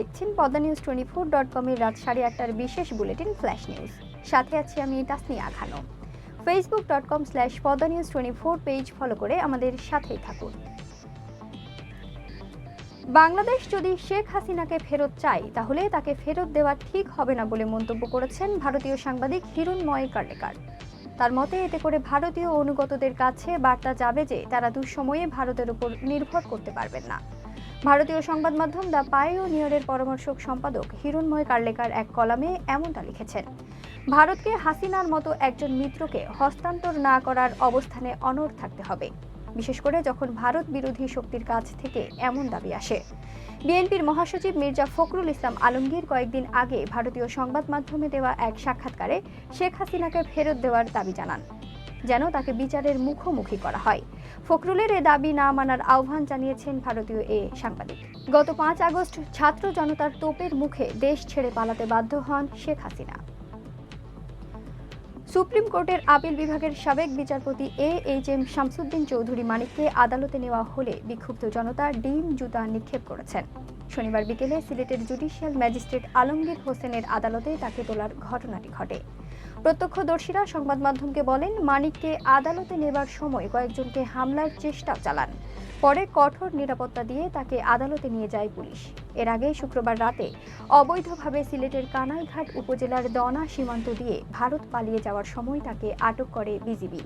দেখছেন Padma news twenty four dot কমের রাত সাড়ে আটটার বিশেষ বুলেটিন ফ্ল্যাশ নিউজ। সাথে আছি আমি তাসনিয়া খানো Facebook dot com slash Padma news twenty four page follow করে আমাদের সাথেই থাকুন। বাংলাদেশ যদি শেখ হাসিনাকে ফেরত চায়, তাহলে তাকে ফেরত দেওয়া ঠিক হবে না বলে মন্তব্য করেছেন ভারতীয় সাংবাদিক হিরুণময় কার্লেকার। তার মতে, এতে করে ভারতীয় অনুগতদের কাছে বার্তা যাবে যে, তারা দুঃসময়ে ভারতের উপর নির্ভর করতে পারবেন না। ভারতীয় সংবাদ মাধ্যম দ্য পাইওনিয়রের পরামর্শক সম্পাদক হিরণময় কার্লেকার এক কলামে এমনটা লিখেছেন, ভারতকে হাসিনার মতো একজন মিত্রকে হস্তান্তর না করার অবস্থানে অনড় থাকতে হবে, বিশেষ করে যখন ভারত বিরোধী শক্তির কাছ থেকে এমন দাবি আসে। বিএনপির মহাসচিব মির্জা ফখরুল ইসলাম আলমগীর কয়েকদিন আগে ভারতীয় সংবাদ মাধ্যমে দেওয়া এক সাক্ষাৎকারে শেখ হাসিনাকে ফেরত দেওয়ার দাবি জানান। যেন তাকে বিচারের মুখোমুখি করা হয়। ফখরুলের এ দাবি না মানার আহ্বান জানিয়েছেন ভারতীয় এ সাংবাদিক। গত পাঁচ আগস্ট ছাত্র জনতার তোপের মুখে দেশ ছেড়ে পালাতে বাধ্য হন শেখ হাসিনা। সুপ্রিম কোর্টের আপিল বিভাগের সাবেক বিচারপতি A H M Shamsuddin Chowdhury মানিককে আদালতে নেওয়া হলে বিক্ষুব্ধ জনতা ডিম, জুতা নিক্ষেপ করেছেন। শনিবার বিকেলে সিলেটের জুডিশিয়াল ম্যাজিস্ট্রেট আলমগীর হোসেনের আদালতে তাকে তোলার ঘটনাটি ঘটে। প্রত্যক্ষদর্শীরা সংবাদ মাধ্যমকে বলেন, মানিককে আদালতে নেবার সময় কয়েকজনকে হামলার চেষ্টা চালান। পরে কঠোর নিরাপত্তা দিয়ে তাকে আদালতে নিয়ে যায় পুলিশ। এর আগে শুক্রবার রাতে অবৈধভাবে সিলেটের কানাইঘাট উপজেলার দনা সীমান্ত দিয়ে ভারত পালিয়ে যাওয়ার সময় তাকে আটক করে বিজিবি।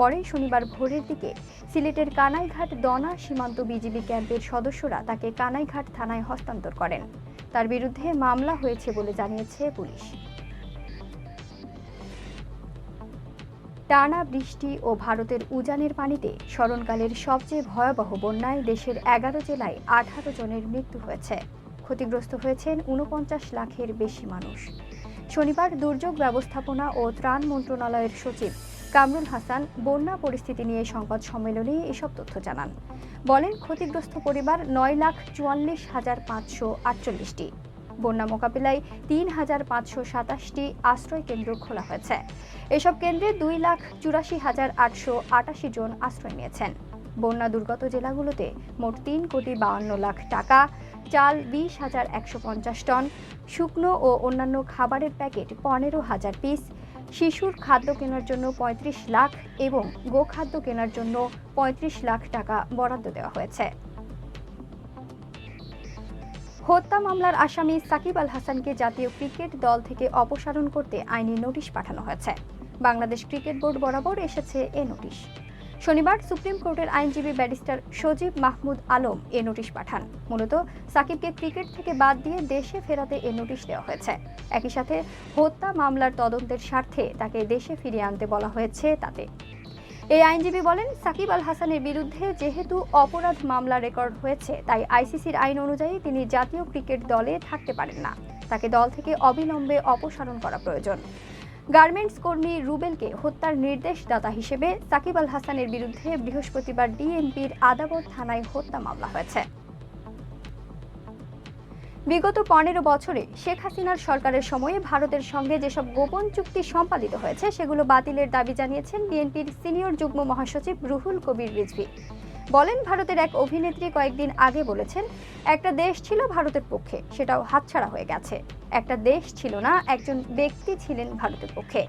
পরে শনিবার ভোরের দিকে সিলেটের কানাইঘাট দনা সীমান্ত বিজিবি ক্যাম্পের সদস্যরা তাকে কানাইঘাট থানায় হস্তান্তর করেন। তার বিরুদ্ধে মামলা হয়েছে বলে জানিয়েছে পুলিশ। টানা বৃষ্টি ও ভারতের উজানের পানিতে স্মরণকালের সবচেয়ে ভয়াবহ বন্যায় দেশের এগারো জেলায় আঠারো জনের মৃত্যু হয়েছে। ক্ষতিগ্রস্ত হয়েছেন উনপঞ্চাশ লাখের বেশি মানুষ। শনিবার দুর্যোগ ব্যবস্থাপনা ও ত্রাণ মন্ত্রণালয়ের সচিব কামরুল হাসান বন্যা পরিস্থিতি নিয়ে সংবাদ সম্মেলনে এসব তথ্য জানান। বলেন, ক্ষতিগ্রস্ত পরিবার নয় লাখ চুয়াল্লিশ হাজার পাঁচশো আটচল্লিশটি। বন্যা মোকাবিলায় তিন হাজার পাঁচশো সাতাশটি আশ্রয় কেন্দ্র খোলা হয়েছে। এসব কেন্দ্রে দুই লাখ চুরাশি হাজার আটশো আটাশি জন আশ্রয় নিয়েছেন। বন্যা দুর্গত জেলাগুলোতে মোট তিন কোটি বাউন্ন লাখ টাকা, চাল বিশ হাজার একশো পঞ্চাশ টন, শুকনো ও অন্যান্য খাবারের প্যাকেট পনেরো হাজার পিস, শিশুর খাদ্য কেনার জন্য পঁয়ত্রিশ লাখ এবং গোখাদ্য কেনার জন্য পঁয়ত্রিশ লাখ টাকা বরাদ্দ দেওয়া হয়েছে। হত্যা মামলার আসামি সাকিব আল হাসানকে জাতীয় ক্রিকেট দল থেকে অপসারণ করতে আইনি নোটিশ পাঠানো হয়েছে। বাংলাদেশ ক্রিকেট বোর্ড বরাবর এসেছে এ নোটিশ। শনিবার সুপ্রিম কোর্টের আইনজীবী ব্যারিস্টার সজীব মাহমুদ আলম এ নোটিশ পাঠান। মূলত সাকিবকে ক্রিকেট থেকে বাদ দিয়ে দেশে ফেরাতে এ নোটিশ দেওয়া হয়েছে। একই সাথে হত্যা মামলার তদন্তের স্বার্থে তাকে দেশে ফিরিয়ে আনতে বলা হয়েছে তাতে। এই আইনজীবী বলেন, সাকিব আল হাসানের বিরুদ্ধে যেহেতু অপরাধ মামলা রেকর্ড হয়েছে, তাই আইসিসির আইন অনুযায়ী তিনি জাতীয় ক্রিকেট দলে থাকতে পারেন না। তাকে দল থেকে অবিলম্বে অপসারণ করা প্রয়োজন। গার্মেন্টস কর্মী রুবেলকে হত্যার নির্দেশদাতা হিসেবে সাকিব আল হাসানের বিরুদ্ধে বৃহস্পতিবার ডিএমপির আদাবর থানায় হত্যা মামলা হয়েছে। বিগত পনেরো বছরে শেখ হাসিনার সরকারের সময়ে ভারতের সঙ্গে যেসব গোপন চুক্তি সম্পাদিত হয়েছে, সেগুলো বাতিলের দাবি জানিয়েছেন বিএনপির সিনিয়র যুগ্ম মহাসচিব রুহুল কবির রিজভি। বলেন, ভারতের এক অভিনেত্রী কয়েকদিন আগে বলেছেন, একটা দেশ ছিল ভারতের পক্ষে, সেটাও হাতছাড়া হয়ে গেছে। একটা দেশ ছিল না, একজন ব্যক্তি ছিলেন ভারতের পক্ষে।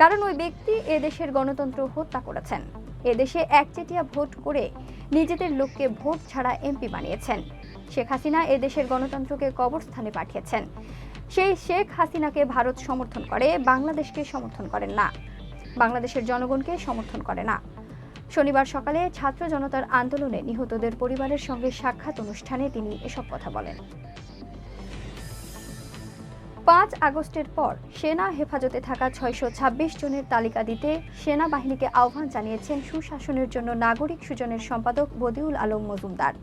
কারণ ওই ব্যক্তি এ দেশের গণতন্ত্র হত্যা করেছেন। এদেশে একচেটিয়া ভোট করে নিজেদের লোককে ভোট ছাড়া এমপি বানিয়েছেন। শেখ হাসিনা এদেশের গণতন্ত্রকে কবরস্থানে পাঠিয়েছেন। সেই শেখ হাসিনাকে ভারত সমর্থন করে, বাংলাদেশকে সমর্থন করেন না। বাংলাদেশের জনগণকে সমর্থন করে না। শনিবার সকালে ছাত্র জনতার আন্দোলনে নিহতদের পরিবারের সঙ্গে সাক্ষাৎ অনুষ্ঠানে তিনি এসব কথা বলেন। পাঁচ আগস্টের পর সেনা হেফাজতে থাকা ছয়শো ছাব্বিশ জনের তালিকা দিতে সেনাবাহিনীকে আহ্বান জানিয়েছেন সুশাসনের জন্য নাগরিক সুজনের সম্পাদক বদিউল আলম মজুমদার।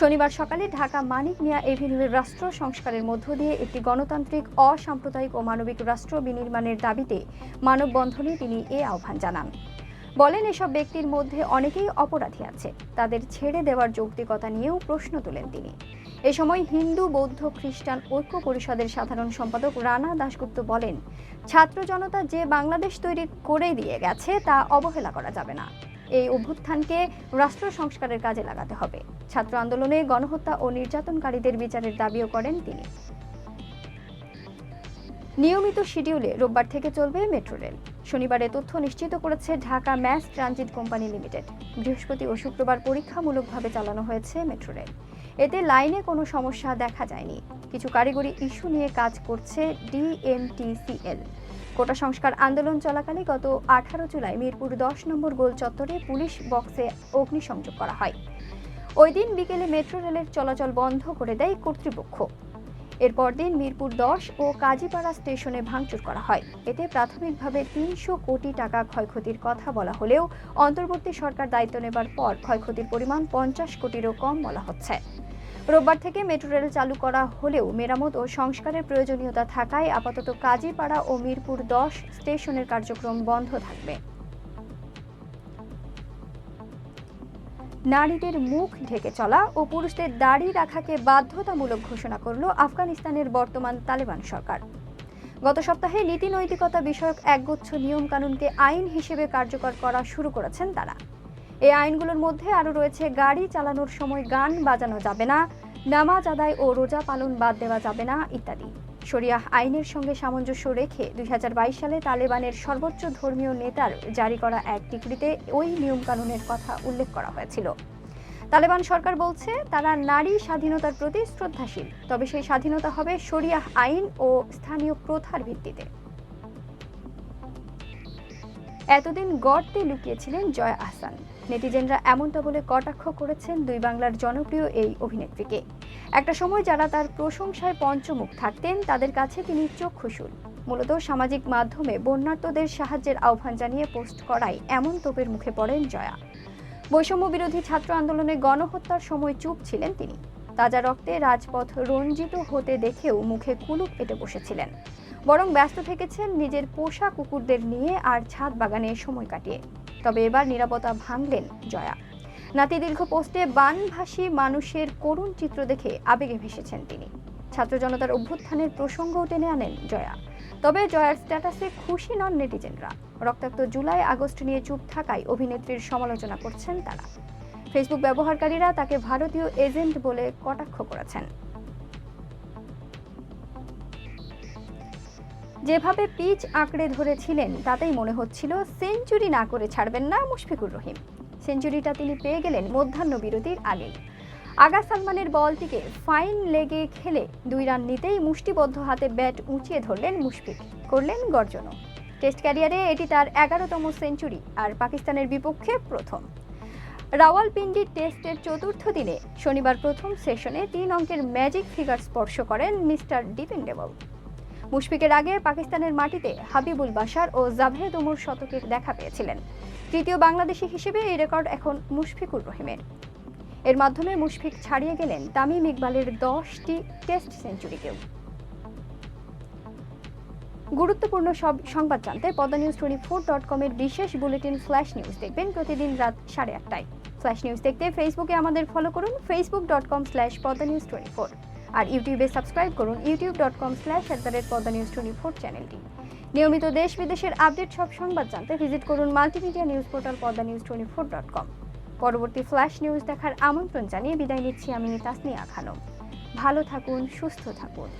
শনিবার সকালে ঢাকা মানিক মিয়া এভিনিউয়ের রাষ্ট্র সংস্কারের মধ্য দিয়ে একটি গণতান্ত্রিক, অসাম্প্রদায়িক ও মানবিক রাষ্ট্র বিনির্মাণের দাবিতে মানববন্ধনে তিনি এ আহ্বান জানান। বলেন, এসব ব্যক্তির মধ্যে অনেকেই অপরাধী আছে। তাদের ছেড়ে দেওয়ার যৌক্তিকতা নিয়েও প্রশ্ন তোলেন তিনি। এ সময় হিন্দু, বৌদ্ধ, খ্রিস্টান ঐক্য পরিষদের সাধারণ সম্পাদক রানা দাশগুপ্ত বলেন, ছাত্র জনতা যে বাংলাদেশ তৈরি করে দিয়ে গেছে তা অবহেলা করা যাবে না। এই অভ্যুত্থানকে রাষ্ট্র সংস্কারের কাজে লাগাতে হবে। ছাত্র আন্দোলনে গণহত্যা ও নির্যাতনকারীদের বিচারের দাবিও করেন তিনি। নিয়মিত শিডিউলে রোববার থেকে চলবে মেট্রো রেল। শনিবারে তথ্য নিশ্চিত করেছে Dhaka mass transit company limited. বৃহস্পতি ও শুক্রবার পরীক্ষামূলকভাবে চালানো হয়েছে মেট্রো রেল। এতে লাইনে কোনো সমস্যা দেখা যায়নি। কিছু কারিগরি ইস্যু নিয়ে কাজ করছে ডিএমটিসিএল। কোটা সংস্কার আন্দোলন চলাকালে গত আঠারো জুলাই মিরপুর দশ নম্বর গোল চত্বরে পুলিশ বক্সে অগ্নিসংযোগ করা হয়। ওই দিন বিকেলে মেট্রো রেলের চলাচল বন্ধ করে দেয় কর্তৃপক্ষ। এরপর দিন মিরপুর দশ ও কাজীপাড়া স্টেশনে ভাঙচুর করা হয়। এতে প্রাথমিকভাবে তিনশো কোটি টাকা ক্ষয়ক্ষতির কথা বলা হলেও অন্তর্বর্তী সরকার দায়িত্ব নেবার পর ক্ষয়ক্ষতির পরিমাণ পঞ্চাশ কোটিরও কম বলা হচ্ছে। রোববার থেকে মেট্রো রেল চালু করা হলেও মেরামত ও সংস্কারের প্রয়োজনীয়তা থাকায় আপাতত কাজীপাড়া ও মিরপুর দশ স্টেশনের কার্যক্রম বন্ধ থাকবে। নারীদের মুখ ঢেকে চলা ও পুরুষদের দাড়ি রাখাকে বাধ্যতামূলক ঘোষণা করল আফগানিস্তানের বর্তমান তালেবান সরকার। গত সপ্তাহে নীতি নৈতিকতা বিষয়ক একগুচ্ছ নিয়মকানুনকে আইন হিসেবে কার্যকর করা শুরু করেছেন তারা। এই আইনগুলোর মধ্যে আরও রয়েছে, গাড়ি চালানোর সময় গান বাজানো যাবে না, নামাজ আদায় ও রোজা পালন বাদ দেওয়া যাবে না, ইত্যাদি। শরিয়াহ আইনের সঙ্গে সামঞ্জস্য রেখে দুই হাজার বাইশ সালে তালেবানের সর্বোচ্চ ধর্মীয় নেতার জারি করা এক ডিক্রিতে ওই নিয়মকানুনের কথা উল্লেখ করা হয়েছিল। তালেবান সরকার বলছে, তারা নারী স্বাধীনতার প্রতি শ্রদ্ধাশীল, তবে সেই স্বাধীনতা হবে শরিয়াহ আইন ও স্থানীয় প্রথার ভিত্তিতে। এতদিন গর্তে লুকিয়েছিলেন জয়া আহসান। নেটিজেনরা এমনটা বলে কটাক্ষ করেছেন দুই বাংলার জনপ্রিয় এই অভিনেত্রীকে। একটা সময় যারা তার প্রশংসায় পঞ্চমুখ থাকতেন, তাদের কাছে তিনি চক্ষুশূল মূলত সামাজিক মাধ্যমে বন্যার্তদের সাহায্যের আহ্বান জানিয়ে পোস্ট করায় এমন তোপের মুখে পড়েন জয়া। বৈষম্য বিরোধী ছাত্র আন্দোলনে গণহত্যার সময় চুপ ছিলেন তিনি। তাজা রক্তে রাজপথ রঞ্জিত হতে দেখেও মুখে কুলুপ এঁটে বসেছিলেন। বরং ব্যস্ত থেকেছেন নিজের পোষা কুকুরদের নিয়ে আর ছাদ বাগানে সময় কাটিয়ে। তবে এবার নিরাপত্তা ভাঙলেন জয়া। নাতি দীর্ঘ পোস্টে বানভাসী মানুষের করুণ চিত্র দেখে আবেগে ভেসেছেন তিনি। ছাত্র জনতার অভ্যুত্থানের প্রসঙ্গও টেনে আনেন জয়া। তবে জয়ার স্ট্যাটাসে খুশি নন নেটিজেনরা। রক্তাক্ত জুলাই, আগস্ট নিয়ে চুপ থাকায় অভিনেত্রীর সমালোচনা করছেন তারা। ফেসবুক ব্যবহারকারীরা তাকে ভারতীয় এজেন্ট বলে কটাক্ষ করেছেন। যেভাবে পিচ আঁকড়ে ধরেছিলেন, তাতেই মনে হচ্ছিল সেঞ্চুরি না করে ছাড়বেন না মুশফিকুর রহিম। সেঞ্চুরিটা তিনি পেয়ে গেলেন মধ্যাহ্ন বিরতির আগেই আগা সালমানের বলটিকে ফাইন লেগে খেলে দুই রান নিতেই মুষ্টিবদ্ধ হাতে ব্যাট উঁচিয়ে ধরলেন মুশফিক, করলেন গর্জনও। টেস্ট ক্যারিয়ারে এটি তার এগারোতম সেঞ্চুরি আর পাকিস্তানের বিপক্ষে প্রথম। রাওয়ালপিন্ডি টেস্টের চতুর্থ দিনে শনিবার প্রথম সেশনে তিন অঙ্কের ম্যাজিক ফিগার স্পর্শ করেন মিস্টার ডিপেন্ডেবল। মুশফিকের আগে পাকিস্তানের মাটিতে হাবিবুল বাশার ও জাভেদ ওমর শতকের দেখা পেয়েছিলেন। তৃতীয় বাংলাদেশি হিসেবে এই রেকর্ড এখন মুশফিকুর রহিমের। এর মাধ্যমে মুশফিক ছাড়িয়ে গেলেন তামিম ইকবালের দশটি টেস্ট সেঞ্চুরিকেও। গুরুত্বপূর্ণ সব সংবাদ জানতে Padma news twenty four dot কমের বিশেষ বুলেটিন ফ্ল্যাশ নিউজ দেখবেন প্রতিদিন রাত সাড়ে আটটায়। ফ্ল্যাশ নিউজ দেখতে ফেসবুকে আমাদের ফলো করুন Facebook dot com slash Padma news twenty four আর ইউটিউবে সাবস্ক্রাইব করুন YouTube dot com slash at the rate Padma news twenty four চ্যানেলটি নিয়মিত দেশ বিদেশের আপডেট, সব সংবাদ জানতে ভিজিট করুন multimedia news portal Padma news twenty four dot com পরবর্তী ফ্ল্যাশ নিউজ দেখার আমন্ত্রণ জানিয়ে বিদায় নিচ্ছি আমি তাসনিয়া খানম ভালো থাকুন, সুস্থ থাকুন।